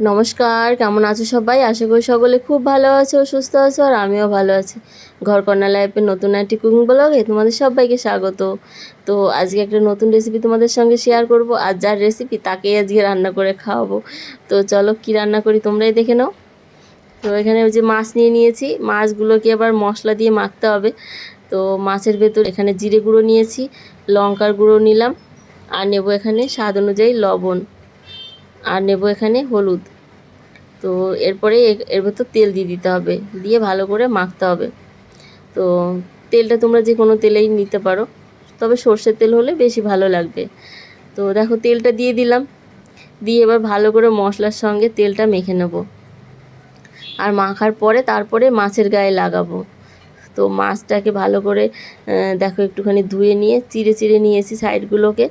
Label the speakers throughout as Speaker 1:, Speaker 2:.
Speaker 1: নমস্কার, কেমন আছো সবাই? আশা করি সকলে খুব ভালো আছো, সুস্থ আছো, আর আমিও ভালো আছি। ঘর কন্যা লাইফের নতুন একটি কুকিং ব্লগে তোমাদের সবাইকে স্বাগত। তো আজকে একটা নতুন রেসিপি তোমাদের সঙ্গে শেয়ার করব, আর যার রেসিপি তাকেই আজকে রান্না করে খাওয়াবো। তো চলো কি রান্না করি তোমরাই দেখে নাও। তো এখানে ওই যে মাছ নিয়ে নিয়েছি। মাছগুলোকে আবার মশলা দিয়ে মাখতে হবে। তো মাছের ভেতর এখানে জিরে গুঁড়ো নিয়েছি, লঙ্কার গুঁড়ো নিলাম, আর নেব এখানে স্বাদ অনুযায়ী লবণ। আর নেব এখানে হলুদ। তো এরপরে এর ভেতর তেল দিয়ে দিতে হবে। দিয়ে ভালো করে মাখতে হবে। তো তেলটা তোমরা যে কোনো তেলেই নিতে পারো। তবে সর্ষের তেল হলে বেশি ভালো লাগবে। তো দেখো তেলটা দিয়ে দিলাম। দিয়ে এবার ভালো করে মশলার সঙ্গে তেলটা মেখে নেব। আর মাখার পরে তারপরে মাছের গায়ে লাগাবো। তো মাছটাকে ভালো করে দেখো একটুখানি ধুয়ে নিয়ে, চিড়ে চিড়ে নিয়েছি সাইডগুলোকে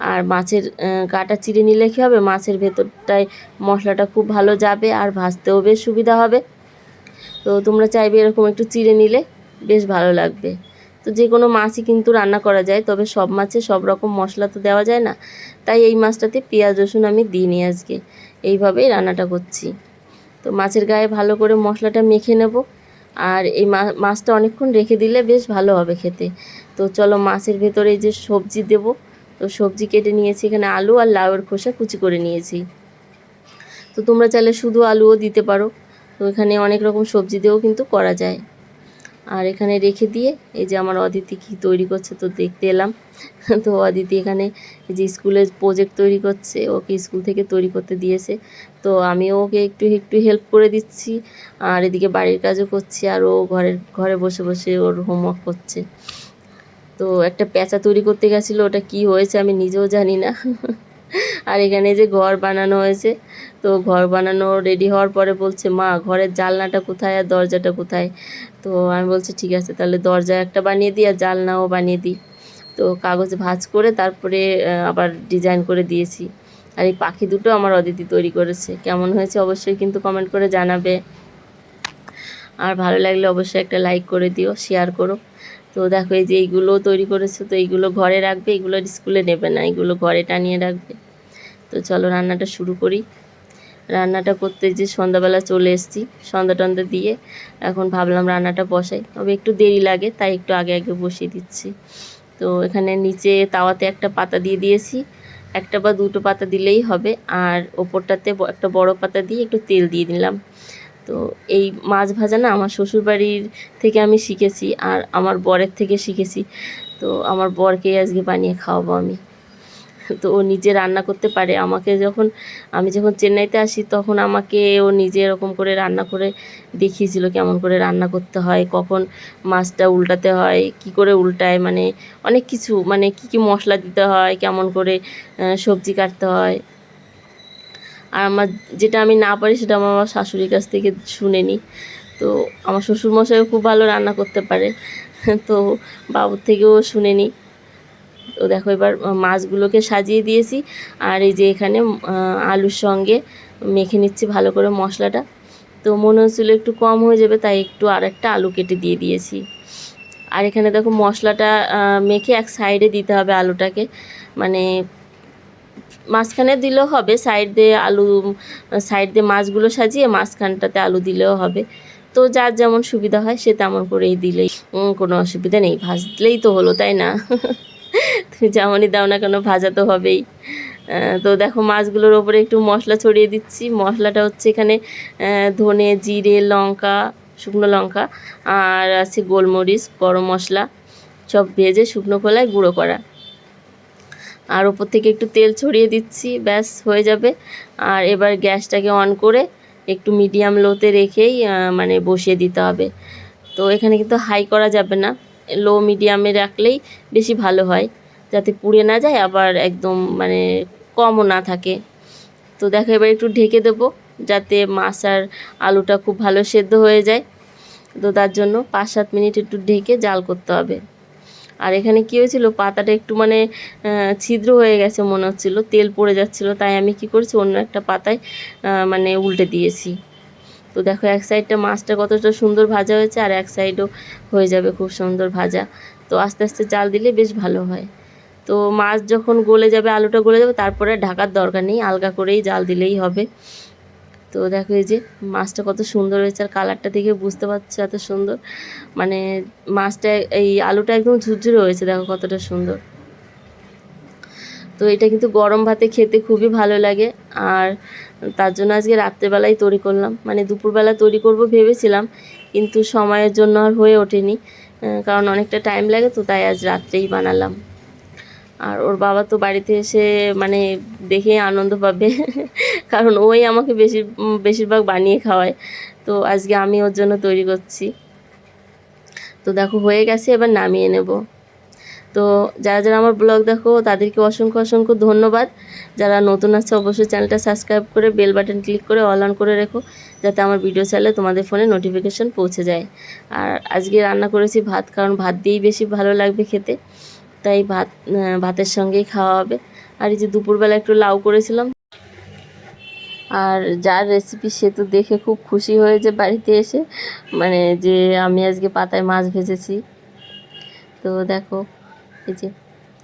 Speaker 1: আর মাছের গাটা চিড়ে নিলে কী হবে? মাছের ভেতরটায় মশলাটা খুব ভালো যাবে আর ভাজতেও বেশ সুবিধা হবে। তো তোমরা চাইবে এরকম একটু চিড়ে নিলে বেশ ভালো লাগবে। তো যে কোনো মাছই কিন্তু রান্না করা যায়, তবে সব মাছে সব রকম মশলা তো দেওয়া যায় না। তাই এই মাছটাতে পেঁয়াজ, রসুন আমি দিইনি আজকে। এইভাবেই রান্নাটা করছি। তো মাছের গায়ে ভালো করে মশলাটা মেখে নেব। আর এই মাছটা অনেকক্ষণ রেখে দিলে বেশ ভালো হবে খেতে। তো চলো মাছের ভেতরে যে সবজি দেব। তো সবজি কেটে নিয়েছি, এখানে আলু আর লাউয়ের খোসা কুচি করে নিয়েছি। তো তোমরা চাইলে শুধু আলুও দিতে পারো। তো এখানে অনেক রকম সবজি দিয়েও কিন্তু করা যায়। আর এখানে রেখে দিয়ে, এই যে আমার অদিতি কী তৈরি করছে তো দেখতে এলাম। তো অদিতি এখানে যে স্কুলের প্রজেক্ট তৈরি করছে, ওকে স্কুল থেকে তৈরি করতে দিয়েছে। তো আমিও ওকে একটু একটু হেল্প করে দিচ্ছি। আর এদিকে বাড়ির কাজও করছি, আর ও ঘরের, ঘরে বসে বসে ওর হোমওয়ার্ক করছে। তো একটা প্যাঁচা তৈরি করতে গেছিল, ওটা কি হয়েছে আমি নিজেও জানি না। আর এখানে যে ঘর বানানো হয়েছে, তো ঘর বানানো রেডি হওয়ার পরে বলছে, মা, ঘরের জালনাটা কোথায় আর দরজাটা কোথায়? তো আমি বলছি, ঠিক আছে, তাহলে দরজা একটা বানিয়ে দিই আর জালনাও বানিয়ে দিই। তো কাগজ ভাঁজ করে তারপরে আবার ডিজাইন করে দিয়েছি। আর এই পাখি দুটো আমার অদিতি তৈরি করেছে। কেমন হয়েছে অবশ্যই কিন্তু কমেন্ট করে জানাবে। আর ভালো লাগলে অবশ্যই একটা লাইক করে দিও শেয়ার করো। তো দেখো এই যে এইগুলো তৈরি করেছ, তো এইগুলো ঘরে রাখবে, এগুলো স্কুলে নেবে না, এগুলো ঘরে টানিয়ে রাখবে। তো চলো রান্নাটা শুরু করি। রান্নাটা করতে যে সন্ধ্যাবেলা চলে এসেছি, সন্ধ্যা টন্ধা দিয়ে এখন ভাবলাম রান্নাটা বসাই। তবে একটু দেরি লাগে, তাই একটু আগে আগে বসিয়ে দিচ্ছি। তো এখানে নিচে তাওয়াতে একটা পাতা দিয়ে দিয়েছি। একটা বা দুটো পাতা দিলেই হবে, আর ওপরটাতে একটা বড় পাতা দিয়ে একটু তেল দিয়ে দিলাম। তো এই মাছ ভাজা না আমার শ্বশুরবাড়ির থেকে আমি শিখেছি আর আমার বরের থেকে শিখেছি। তো আমার বরকেই আজকে বানিয়ে খাওয়াবো আমি। তো ও নিজে রান্না করতে পারে। আমাকে যখন, আমি যখন চেন্নাইতে আসি তখন আমাকে ও নিজে এরকম করে রান্না করে দেখিয়েছিল কেমন করে রান্না করতে হয়, কখন মাছটা উল্টাতে হয়, কি করে উল্টায় মানে অনেক কিছু মানে কি কি মশলা দিতে হয়, কেমন করে সবজি কাটতে হয়। আর আমার যেটা আমি না পারি সেটা আমার আমার শাশুড়ির কাছ থেকে শুনে নিই তো আমার শ্বশুরমশাইও খুব ভালো রান্না করতে পারে। তো বাবুর থেকেও শুনে নিই তো দেখো এবার মাছগুলোকে সাজিয়ে দিয়েছি। আর এই যে এখানে আলুর সঙ্গে মেখে নিচ্ছি ভালো করে মশলাটা। তো মনে হচ্ছিল একটু কম হয়ে যাবে, তাই একটু আর একটা আলু কেটে দিয়ে দিয়েছি। আর এখানে দেখো মশলাটা মেখে এক সাইডে দিতে হবে আলুটাকে। মানে মাঝখানে দিলেও হবে সাইড দিয়ে আলু সাইড দিয়ে মাছগুলো সাজিয়ে মাঝখানটাতে আলু দিলেও হবে। তো যার যেমন সুবিধা হয় সে তেমন করেই দিলেই কোনো অসুবিধা নেই। ভাজলেই তো হলো, তাই না? তুমি যেমনই দাও না কেন, ভাজা তো হবেই। তো দেখো মাছগুলোর ওপরে একটু মশলা ছড়িয়ে দিচ্ছি। মশলাটা হচ্ছে এখানে ধনে, জিরে, লঙ্কা, শুকনো লঙ্কা, আর আছে গোলমরিচ, গরম মশলা, সব ভেজে শুকনো খোলায় গুঁড়ো করা। আর ওপর থেকে একটু তেল ছড়িয়ে দিচ্ছি, ব্যাস হয়ে যাবে। আর এবার গ্যাসটাকে অন করে একটু মিডিয়াম লোতে রেখেই মানে বসিয়ে দিতে হবে। তো এখানে কিন্তু হাই করা যাবে না। লো মিডিয়ামে রাখলেই বেশি ভালো হয়, যাতে পুড়ে না যায়, আবার একদম মানে কমও না থাকে। তো দেখো, এবার একটু ঢেকে দেবো, যাতে মাছ আর আলুটা খুব ভালো সেদ্ধ হয়ে যায়। তো তার জন্য পাঁচ সাত মিনিট একটু ঢেকে জাল করতে হবে। আর এখানে কী হয়েছিল? পাতাটা একটু মানে ছিদ্র হয়ে গেছে মনে হচ্ছিল। তেল পড়ে যাচ্ছিল, তাই আমি কি করেছি? অন্য একটা পাতায় মানে উল্টে দিয়েছি। তো দেখো, এক সাইডটা মাছটা কতটা সুন্দর ভাজা হয়েছে আর এক সাইডও হয়ে যাবে খুব সুন্দর ভাজা। তো আস্তে আস্তে জাল দিলে বেশ ভালো হয়। তো মাছ যখন গলে যাবে, আলুটা গলে যাবে, তারপরে ঢাকার দরকার নেই, আলগা করেই জাল দিলেই হবে। তো দেখো এই যে মাছটা কত সুন্দর হয়েছে আর কালারটা দেখে বুঝতে পারছ এত সুন্দর। মানে মাছটা এই আলুটা একদম ঝুরঝুরে হয়েছে, দেখো কতটা সুন্দর। তো এটা কিন্তু গরম ভাতে খেতে খুবই ভালো লাগে আর তার জন্য আজকে রাত্রেবেলায় তৈরি করলাম। মানে দুপুরবেলা তৈরি করব ভেবেছিলাম, কিন্তু সময়ের জন্য আর হয়ে ওঠেনি কারণ অনেকটা টাইম লাগে তো, তাই আজ রাত্রেই বানালাম। আর ওর বাবা তো বাড়িতে এসে মানে দেখে আনন্দ পাবে। কারণ ওই আমাকে বেশি বেশিরভাগ বানিয়ে খাওয়ায়। তো আজকে আমি ওর জন্য তৈরি করছি। তো দেখো, হয়ে গেছে, এবার নামিয়ে নেব। তো যারা যারা আমার ব্লগ দেখো, তাদেরকে অসংখ্য অসংখ্য ধন্যবাদ। যারা নতুন আছে, অবশ্যই চ্যানেলটা সাবস্ক্রাইব করে বেল বাটন ক্লিক করে অল অন করে রেখো, যাতে আমার ভিডিও চাইলে তোমাদের ফোনে নোটিফিকেশন পৌঁছে যায়। আর আজকে রান্না করেছি ভাত, কারণ ভাত দিয়েই বেশি ভালো লাগবে খেতে। তাই ভাত ভাতের সঙ্গেই খাওয়া হবে। আর এই যে দুপুরবেলা একটু লাউ করেছিলাম। আর যার রেসিপি সে তো দেখে খুব খুশি হয়েছে বাড়িতে এসে মানে যে আমি আজকে পাতায় মাছ ভেজেছি। তো দেখো, এই যে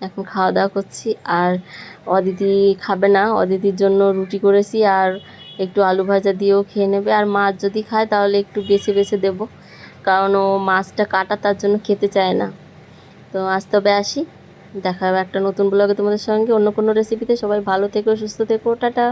Speaker 1: এখন খাওয়া দাওয়া করছি। আর অদিতি খাবে না, অদিতির জন্য রুটি করেছি। আর একটু আলু ভাজা দিয়েও খেয়ে নেবে। আর মাছ যদি খায় তাহলে একটু বেছে বেছে দেবো। কারণ ও মাছটা কাটা তার জন্য খেতে চায় না। তো আজ তবে আসি। দেখা হবে একটা নতুন ব্লগে তোমাদের সঙ্গে। অন্য কোনো রেসিপিতে সবাই ভালো থেকো, সুস্থ থেকো। টাটা।